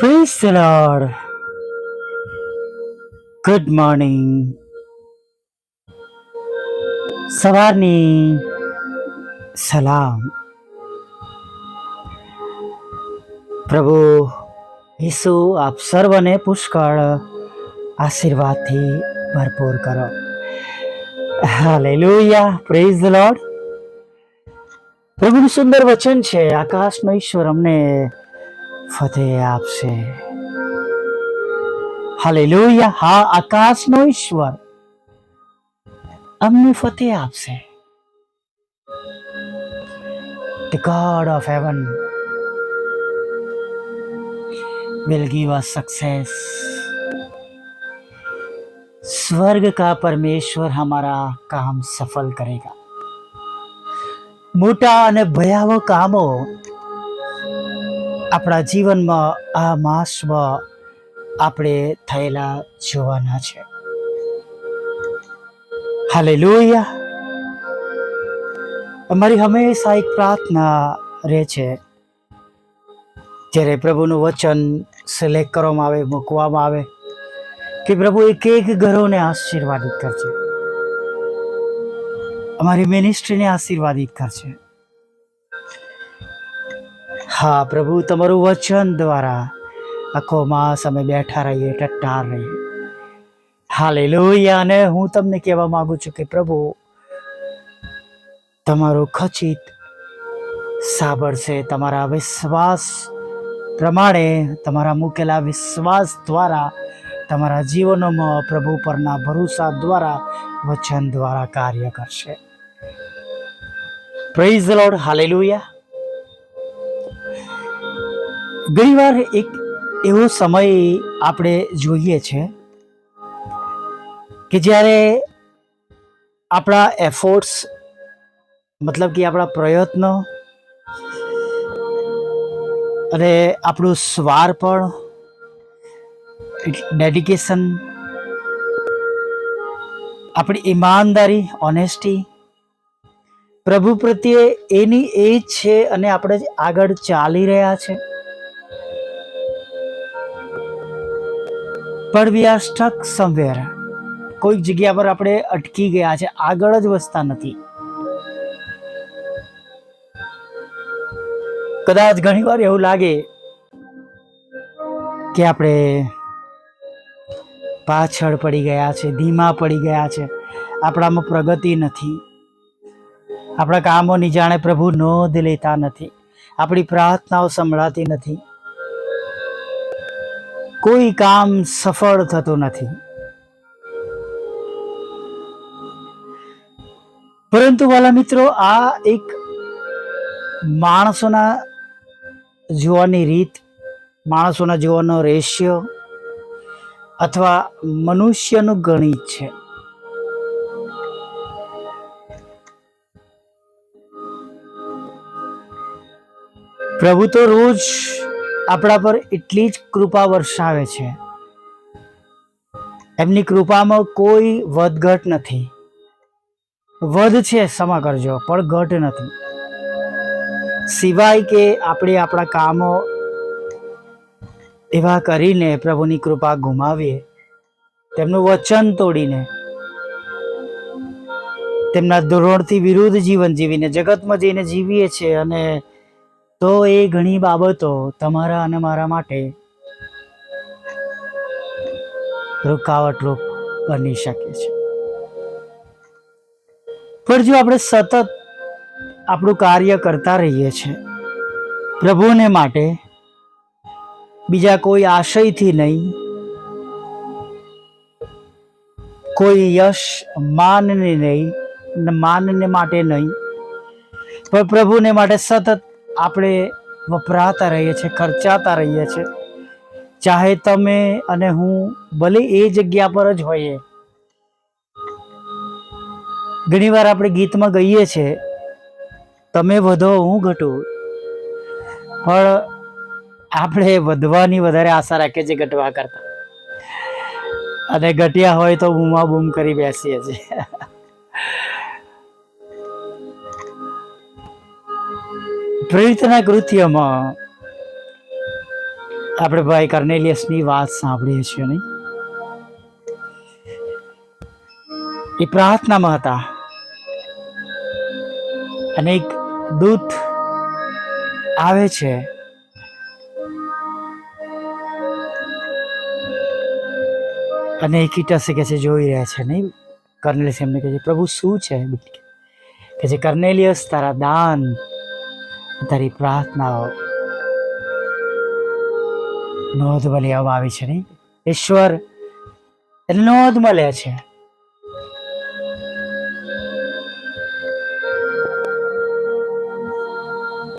The Lord. Good morning સવારની સલામ પ્રભુ ઈસુ, આપ સર્વને પુષ્કળ આશીર્વાદથી ભરપૂર કરો. હાલેલુયા પ્રેઝ લોર્ડ પ્રભુનું સુંદર વચન છે આકાશનો ઈશ્વર અમને ફતેહ આપશે હાલેલુયા હા આકાશનો ઈશ્વર અમને ફતેહ આપશે The God of heaven will give us success. स्वर्ग का परमेश्वर हमारा काम सफल करेगा મોટા અને ભયાવહ કામો આપણા જીવનમાં આ માસમાં આપણે થયેલા જોવાના છે. હાલે લોહિયા અમારી હંમેશા એક પ્રાર્થના રહે છે. જ્યારે પ્રભુનું વચન સિલેક્ટ કરવામાં આવે, મૂકવામાં આવે, કે પ્રભુ એક એક ઘરોને આશીર્વાદિત કરશે. અમારી મિનિસ્ટ્રીને આશીર્વાદિત કરશે. હા, પ્રભુ, તમારું વચન દ્વારા આખો માસ અમે બેઠા રહીએ, ટટ્ટાર રહીએ. હાલેલુયા. અને હું તમને કહેવા માંગુ છું કે પ્રભુ, તમારું ખચિત સાંભળશે તમારા વિશ્વાસ પ્રમાણે, તમારા મૂકેલા વિશ્વાસ દ્વારા, તમારા જીવનોમાં પ્રભુ પરના ભરોસા દ્વારા વચન દ્વારા કાર્ય કરશે. Praise lord hallelujah. ઘણીવાર એક એવો સમય આપણે જોઈએ છે કે જ્યારે આપણા એફોર્ટ્સ મતલબ કે આપણા પ્રયત્નો અને આપણું સ્વારપણ ડેડિકેશન આપણી ઈમાનદારી ઓનેસ્ટી પ્રભુ પ્રત્યે એની એ છે અને આપણે આગળ ચાલી રહ્યા છે. પણ વી આર સ્ટક સમવેર કોઈક જગ્યા પર આપણે અટકી ગયા છે, આગળ જ વસતા નથી. કદાચ ઘણીવાર એવું લાગે કે આપણે પાછળ પડી ગયા છે, ધીમા પડી ગયા છે. આપણામાં પ્રગતિ નથી. આપણા કામોની જાણે પ્રભુ નોંધ લેતા નથી. આપણી પ્રાર્થનાઓ સંભળાતી નથી. કોઈ કામ સફળ થતું નથી. પરંતુ વાલા મિત્રો, આ એક માણસોના જોવાની રીત, માણસોના જોવાનો રેશિયો અથવા મનુષ્યનું ગણિત છે. પ્રભુ તો રોજ આપણા પર એટલી જ કૃપા વર્ષાવે છે. એમની કૃપામાં કોઈ વધઘટ નથી. વધ છે, ક્ષમા કરજો, પણ ઘટ નથી. સિવાય કે આપણે આપણા કામો એવા કરીને પ્રભુની કૃપા ગુમાવીએ, તેમનું વચન તોડીને, તેમના ધોરણથી વિરુદ્ધ જીવન જીવીને, જગતમાં જઈને જીવીએ છીએ અને તો એ ઘણી બાબતો તમારા અને મારા માટે રૂપ બની શકે છે. પણ જો આપણે સતત આપણું કાર્ય કરતા રહીએ છીએ પ્રભુને માટે બીજા કોઈ આશયથી નહીં, કોઈ યશ માનને નહીં, માનને માટે નહીં, પણ પ્રભુને માટે સતત આપણે વપરાતા રહીએ છીએ, ખર્ચાતા રહીએ છીએ. ચાહે તમે અને હું ભલે એ જગ્યા પર જ હોઈએ. ઘણીવાર આપણે ગીતમાં ગઈએ છીએ, તમે વધો, હું ઘટું. પણ આપણે વધવાની વધારે આશા રાખીએ છીએ ઘટવા કરતા. અને ઘટ્યા હોય તો બૂમા બૂમ કરી બેસીએ છીએ. પ્રેરિતના કૃત્યમાં આપણે ભાઈ કર્નેલિયસની વાત સાંભળીએ છીએ નહીં? એ પ્રાર્થનામાં હતા. અને એક દૂત આવે છે. અને એ કીટસે કે છે, જોઈ રહ્યા છે નહીં? કર્નેલિયસ એમને કહે છે, પ્રભુ, શું છે? કે જે કર્નેલિયસ, તારા દાન તારી પ્રાર્થનાઓ નોંધમાં લેવામાં આવી છે નહીં? ઈશ્વર નોંધમાં લે છે.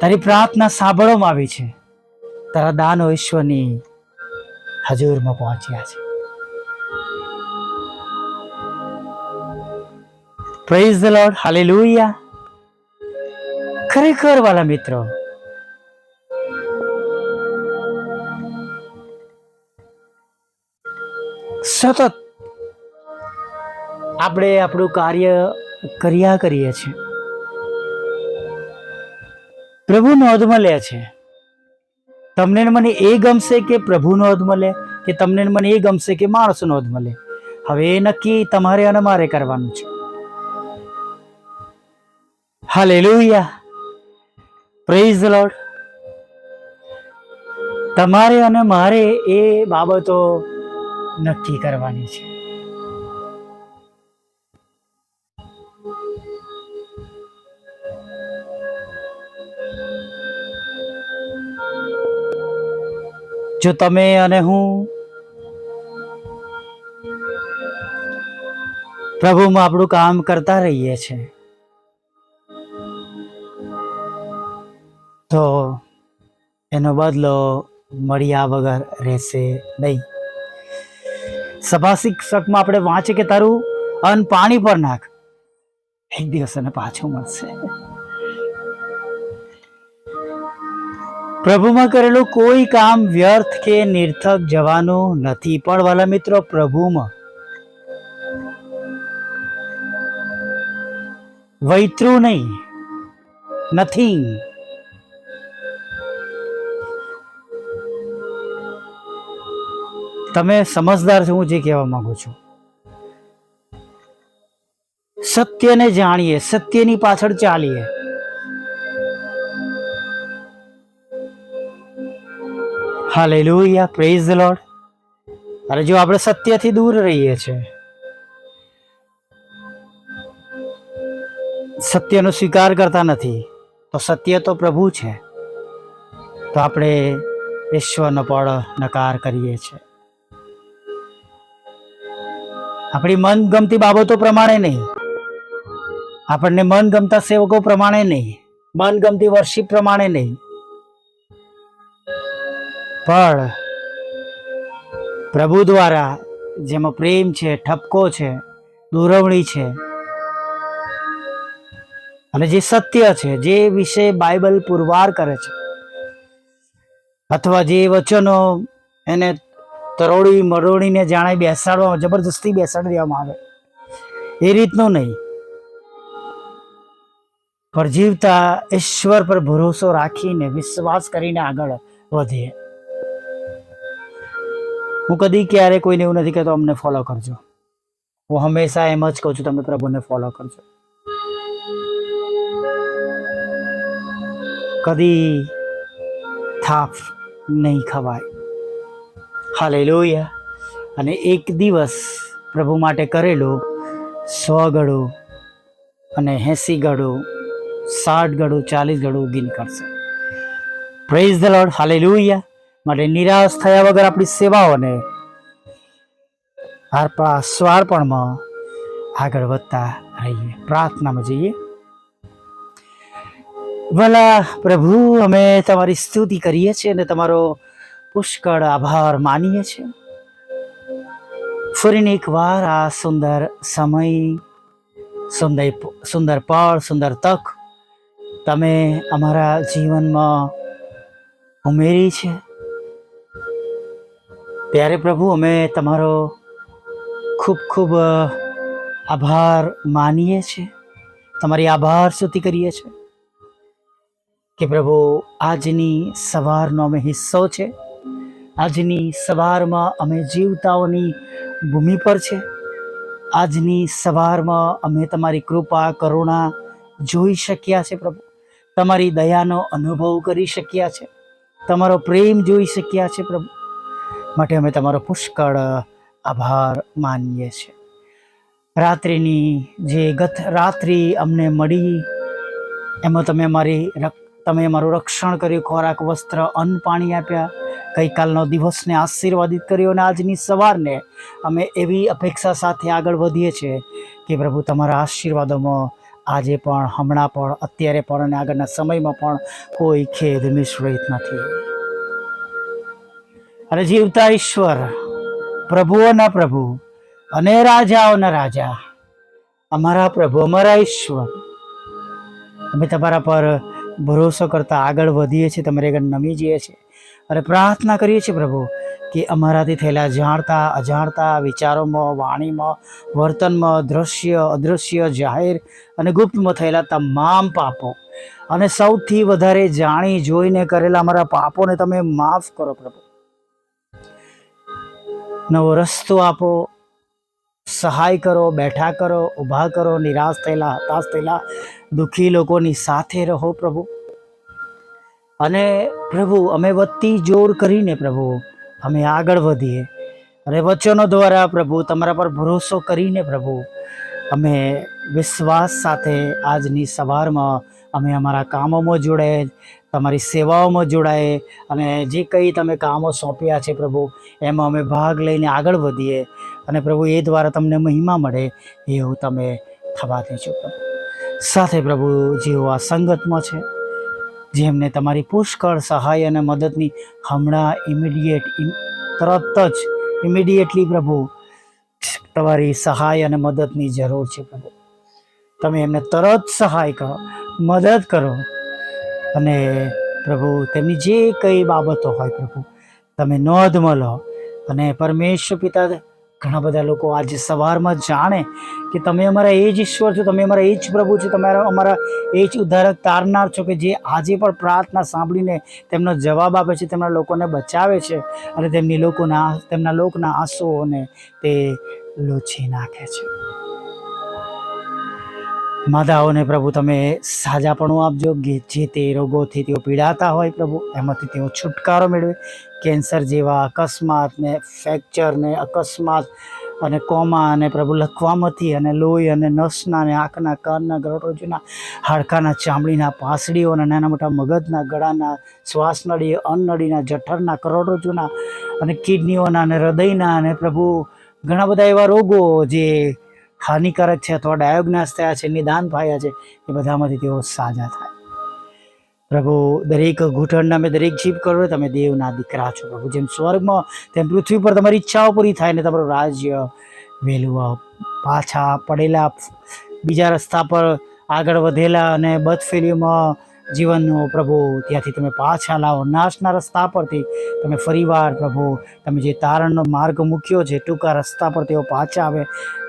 તારી પ્રાર્થના સાંભળવામાં આવી છે. તારા દાનો ઈશ્વરની હજુરમાં પહોંચ્યા છે. પ્રેઝ ધ લોર્ડ હાલેલુયા ખરેખર વાલા મિત્રો. સતત આપણે આપણું કાર્ય કર્યા કરીએ છીએ. પ્રભુ નોંધમાં લે છે. તમને મને એ ગમશે કે પ્રભુ નોંધમાં લે કે તમને મને એ ગમશે કે માણસ નોંધમાં લે હવે એ નક્કી તમારે અને મારે કરવાનું છે. હા હાલેલુયા. પ્રેઝ ધ લોર્ડ તમારે અને મારે એ બાબતો નક્કી કરવાની છે. જો તમે અને હું પ્રભુમાં આપણું કામ કરતા રહીએ છીએ તો એનો બદલો મળ્યા વગર રહેશે નહીં. સભા શિક્ષકમાં આપણે વાંચે કે તારું અન્ન પાણી પર નાખ. એક દિવસ એને પાછું મળશે. પ્રભુમાં કરેલું કોઈ કામ વ્યર્થ કે નિર્થક જવાનું નથી. પણ વાલા મિત્રો, પ્રભુમાં વૈતરું નહીં. નથિંગ તમે સમજદાર છો, હું જે કહેવા માંગુ છું. સત્યને જાણીએ, સત્યની પાછળ ચાલીએ. Hallelujah, praise the lord. અરે જો આપણે સત્યથી દૂર રહીએ છીએ. સત્યનો સ્વીકાર કરતા નથી, તો સત્ય તો પ્રભુ છે. તો આપણે ઈશ્વરનો પણ નકાર કરીએ છીએ. આપણી મનગમતી બાબતો પ્રમાણે નહીં. આપણને મનગમતા સેવકો પ્રમાણે નહીં. મનગમતી વર્શિપ પ્રમાણે નહીં. પણ પ્રભુ દ્વારા જેમાં પ્રેમ છે, ઠપકો છે, દોરવણી છે, અને જે સત્ય છે, જે વિશે બાઇબલ પુરવાર કરે છે, અથવા જે વચનો એને તરોડી મરોડીને જાણે બેસાડવા જબરજસ્તી બેસાડી દેવામાં આવે. એ રીતનું નહીં. પરજીવતા ઈશ્વર પર ભરોસો રાખીને વિશ્વાસ કરીને આગળ વધીએ હું કદી ક્યારે કોઈને એવું નથી કહેતો, અમને ફોલો કરજો. હું હંમેશા એમ જ કહું છું, તમે પ્રભુને ફોલો કરજો. કદી થાપ નહીં ખવાય. હાલેલુયા. અને એક દિવસ પ્રભુ માટે કરેલું સો ગળું અને એંસી ગળું સાઠ ગળું ચાલીસ ગળું ગીન કરશે. Praise the lord hallelujah. માટે નિરાશ થયા વગર આપણી સેવાઓને આપણા સ્વાર્પણમાં આગળ વધતા રહીએ. પ્રાર્થનામાં જઈએ. ભલા પ્રભુ, અમે તમારી સ્તુતિ કરીએ છીએ અને તમારો પુષ્કળ આભાર માનીએ છીએ. ફરીને એકવાર આ સુંદર સમય, સુંદર સુંદર પળ, સુંદર તક તમે અમારા જીવનમાં ઉમેરી છે. ત્યારે પ્રભુ, અમે તમારો ખૂબ ખૂબ આભાર માનીએ છીએ. તમારી આભાર સ્તુતિ કરીએ છીએ. કે પ્રભુ, આજની સવારનો અમે હિસ્સો છે. આજની સવારમાં અમે જીવતાઓની ભૂમિ પર છે. આજની સવારમાં અમે તમારી કૃપા, કરુણા જોઈ શક્યા છે પ્રભુ. તમારી દયાનો અનુભવ કરી શક્યા છે. તમારો પ્રેમ જોઈ શક્યા છે પ્રભુ. માટે અમે તમારો પુષ્કળ આભાર માનીએ છીએ. રાત્રિની જે ગત રાત્રિ અમને મળી, એમાં તમે અમારી તમે અમારું રક્ષણ કર્યું, ખોરાક, વસ્ત્ર, અન્ન, પાણી આપ્યા. ગઈકાલનો દિવસને આશીર્વાદિત કર્યો અને આજની સવારને અમે એવી અપેક્ષા સાથે આગળ વધીએ છીએ કે પ્રભુ તમારા આશીર્વાદોમાં આજે પણ, હમણાં પણ, અત્યારે પણ અને આગળના સમયમાં પણ કોઈ ખેદ મિશ્રિત નથી. અને જીવતા ઈશ્વર પ્રભુઓના પ્રભુ, અને રાજાઓના રાજા, અમારા પ્રભુ, અમારા ઈશ્વર, અમે તમારા પર ભરોસો કરતા આગળ વધીએ છીએ, તમારે આગળ નમી જઈએ છીએ. અને પ્રાર્થના કરીએ છીએ પ્રભુ કે અમારાથી થયેલા જાણતા, અજાણતા વિચારોમાં, વાણીમાં, વર્તનમાં, દ્રશ્ય અદૃશ્ય જાહેર અને ગુપ્તમાં થયેલા તમામ પાપો. અને સૌથી વધારે જાણી જોઈને કરેલા અમારા પાપોને તમે માફ કરો પ્રભુ. નવો રસ્તો આપો. સહાય કરો, બેઠા કરો, ઊભા કરો, નિરાશ થયેલા, હતાશ થયેલા, દુઃખી લોકોની સાથે રહો પ્રભુ. અને પ્રભુ, અમે વધતી જોર કરીને પ્રભુ, અમે આગળ વધીએ. અને વચનો દ્વારા પ્રભુ, તમારા પર ભરોસો કરીને પ્રભુ, અમે વિશ્વાસ સાથે આજની સવારમાં અમે અમારા કામોમાં જોડાય, તમારી સેવાઓમાં જોડાય અને જે કંઈ તમે કામો સોંપ્યા છે પ્રભુ, એમાં અમે ભાગ લઈને આગળ વધીએ. અને પ્રભુ, એ દ્વારા તમને મહિમા મળે, એવું તમે થવા દેજો પ્રભુ. સાથે પ્રભુ, જેઓ આ સંગતમાં છે જેમને તમારી પુષ્કળ સહાય અને મદદની હમણાં ઇમિડિયેટ તરત જ ઇમિડિયેટલી પ્રભુ, તમારી સહાય અને મદદની જરૂર છે પ્રભુ. તમે એમને તરત સહાય કરો, મદદ કરો. અને પ્રભુ, તેમની જે કઈ બાબતો હોય પ્રભુ, તમે નોંધમાં લો. અને પરમેશ્વર પિતા ઘણા બધા લોકો આજે સવારમાં જાણે કે તમે અમારા એ જ ઈશ્વર છો, તમે અમારા એ જ પ્રભુ છો, તમારા, અમારા એ જ ઉદ્ધારક તારનાર છો કે જે આજે પણ પ્રાર્થના સાંભળીને તેમનો જવાબ આપે છે, તેમના લોકોને બચાવે છે અને તેમની લોકોના, તેમના લોકના આંસુઓને તે લોચી નાખે છે. માદાઓને પ્રભુ, તમે સાજાપણું આપજો. જે તે રોગોથી તેઓ પીડાતા હોય પ્રભુ, એમાંથી તેઓ છુટકારો મેળવે. કેન્સર જેવા અકસ્માત ને ફ્રેક્ચર ને અકસ્માત અને કોમા અને પ્રભુ, લખવામાંથી અને લોહી અને નસના અને આંખના કાનના ગરોટોજના હાડકાના, ચામડીના પાંસડીઓ નાના મોટા મગજના, ગળાના, શ્વાસનળી અન્નળીના જઠરના, કરોડરજ્જુના અને કિડનીઓના અને હૃદયના અને પ્રભુ, ઘણા બધા એવા રોગો જે હાનિકારક છે અથવા ડાયોગ્નાસ થયા છે, નિદાન થયા છે, એ બધામાંથી તેઓ સાજા થાય. પ્રભુ, દરેક ઘૂંટણના મેં દરેક જીભ કરો તમે દેવના દીકરા છો પ્રભુ. જેમ સ્વર્ગમાં તેમ પૃથ્વી પર તમારી ઈચ્છાઓ પૂરી થાય ને તમારું રાજ્ય વહેલું પાછા પડેલા, બીજા રસ્તા પર આગળ વધેલા અને બદફેલીઓમાં જીવનનો પ્રભુ, ત્યાંથી તમે પાછા લાવો. નાશના રસ્તા પરથી તમે ફરીવાર પ્રભુ, તમે જે તારણનો માર્ગ મૂક્યો છે, ટૂંકા રસ્તા પર તેઓ પાછા આવે.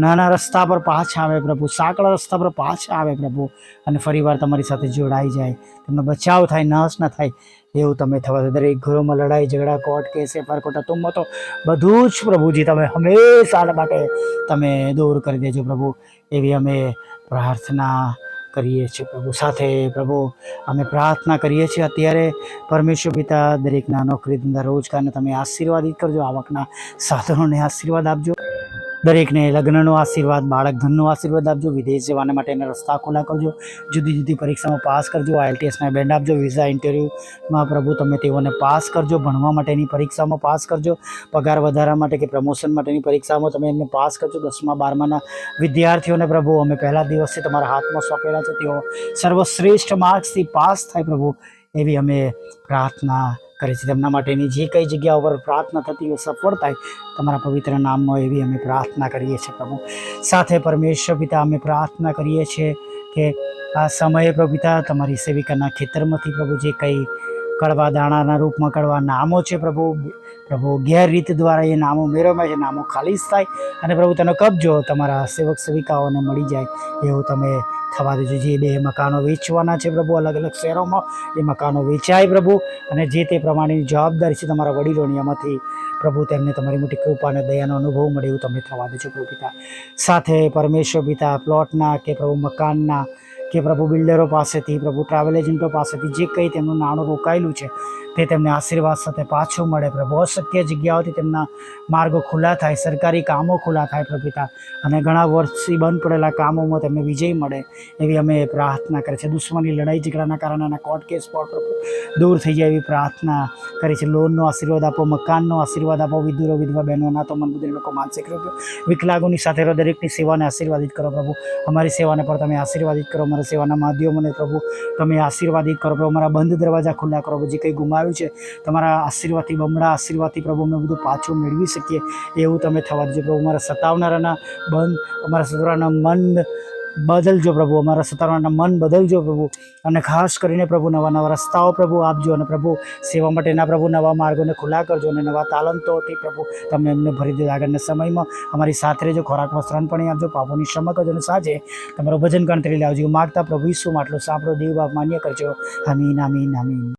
નાના રસ્તા પર પાછા આવે પ્રભુ, સાંકડા રસ્તા પર પાછા આવે પ્રભુ અને ફરીવાર તમારી સાથે જોડાઈ જાય. તેમનો બચાવ થાય નાશ ન થાય. એવું તમે થવા દો. દરેક ઘરોમાં લડાઈ, ઝઘડા, કોર્ટ કેસે ફરકોટા કોટા તુમ્મો તો બધું જ પ્રભુજી તમે હંમેશા માટે તમે દૂર કરી દેજો પ્રભુ. એવી અમે પ્રાર્થના કરીએ છીએ પ્રભુ. સાથે પ્રભુ, અમે પ્રાર્થના કરીએ છીએ અત્યારે પરમેશ્વર પિતા દરેકના નોકરી ધંધા રોજગારને તમે આશીર્વાદિત કરજો, આવકના સાધનોને આશીર્વાદ આપજો. દરેકને લગ્નનો આશીર્વાદ બાળક ધનનો આશીર્વાદ આપજો, વિદેશ જવાના માટેના રસ્તા ખુલ્લા કરજો, જુદી જુદી પરીક્ષામાં પાસ કરજો આઈએલટીએસના બેન્ડ આપજો, વિઝા ઇન્ટરવ્યૂમાં પ્રભુ તમે તેઓને પાસ કરજો, ભણવા માટેની પરીક્ષામાં પાસ કરજો, પગાર વધારા માટે કે પ્રમોશન માટેની પરીક્ષામાં તમે એમને પાસ કરજો, દસમા, બારમાના વિદ્યાર્થીઓને પ્રભુ અમે પહેલા દિવસથી તમારા હાથમાં સોંપેલા છે, તેઓ સર્વશ્રેષ્ઠ માર્ક્સથી પાસ થાય પ્રભુ, એવી અમે પ્રાર્થના કરે છે. તેમના માટેની જે કઈ જગ્યા ઉપર પ્રાર્થના થતી હોય, સફળ થાય, તમારા પવિત્ર નામમાં એવી અમે પ્રાર્થના કરીએ છીએ, પ્રભુ. સાથે પરમેશ્વર પિતા, અમે પ્રાર્થના કરીએ છીએ કે આ સમયે પ્રભુ પિતા, તમારી સેવિકાના ખેતરમાંથી પ્રભુ જે કંઈ કડવા દાણાના રૂપમાં કડવા નામો છે પ્રભુ. પ્રભુ ગેરરીત દ્વારા એ નામો મેળવવામાં છે, નામો ખાલીસ થાય અને પ્રભુ તેનો કબજો તમારા સેવક સેવિકાઓને મળી જાય એવું તમે થવા દેજો. જે બે મકાનો વેચવાના છે પ્રભુ, અલગ અલગ શહેરોમાં, એ મકાનો વેચાય પ્રભુ અને જે તે પ્રમાણેની જવાબદારી છે તમારા વડીલોની, એમાંથી પ્રભુ તેમને તમારી મોટી કૃપા અને દયાનો અનુભવ મળે એવું તમે થવા દેજો પ્રભુ પિતા. સાથે પરમેશ્વર પિતા, પ્લોટના કે પ્રભુ મકાનના કે પ્રભુ બિલ્ડરો પાસેથી પ્રભુ ટ્રાવેલ એજન્ટો પાસેથી જે કંઈ તેમનું નાણું રોકાયેલું છે તે તેમને આશીર્વાદ સાથે પાછું મળે. પ્રભુ, અશક્ય જગ્યાઓથી તેમના માર્ગો ખુલ્લા થાય, સરકારી કામો ખુલ્લા થાય પ્રભુતા અને ઘણા વર્ષથી બંધ પડેલા કામોમાં તેમને વિજય મળે એવી અમે પ્રાર્થના કરી છે દુશ્મની લડાઈ ઝઘડાના કારણે કોર્ટ કેસ પર પ્રભુ દૂર થઈ જાય એવી પ્રાર્થના કરી છે લોનનો આશીર્વાદ આપો, મકાનનો આશીર્વાદ આપો, વિધુરો, વિધવા બહેનોના તો મન બુદ્ધિ લોકો માનસિક રૂપે વિકલાગોની સાથે દરેકની સેવાને આશીર્વાદિત કરો પ્રભુ. અમારી સેવાને પણ તમે આશીર્વાદિત કરો. અમારા સેવાના માધ્યમોને પ્રભુ તમે આશીર્વાદિત કરો પ્રભુ. અમારા બંધ દરવાજા ખુલ્લા કરો જે કંઈ ગુમાવ્યું છે. તમારા આશીર્વાદથી, બમણા આશીર્વાદથી પ્રભુ અમે બધું પાછું મેળવી શકીએ. એવું તમે થવા દેજો પ્રભુ. અમારા સતાવનારાના બંધ અમારા સતાવનારા મન બદલજો પ્રભુ. અમારા સતારાના મન બદલજો પ્રભુ. અને ખાસ કરીને પ્રભુ, નવા નવા રસ્તાઓ પ્રભુ આપજો અને પ્રભુ સેવા માટેના પ્રભુ, નવા માર્ગોને ખુલ્લા કરજો અને નવા તાલંતોથી પ્રભુ તમે એમને ભરી દે આગળના સમયમાં. અમારી સાથે રહેજો, ખોરાકમાં વસ્ત્રાન પણ આપજો, પાપોની ક્ષમા કરજો અને સાંજે તમારું ભજન ગણતરી લાવજો. માગતા પ્રભુ ઈસુ માટલું સાંભળો, દેવ બાપ માન્ય કરજો. અમીન અમીન આમીન.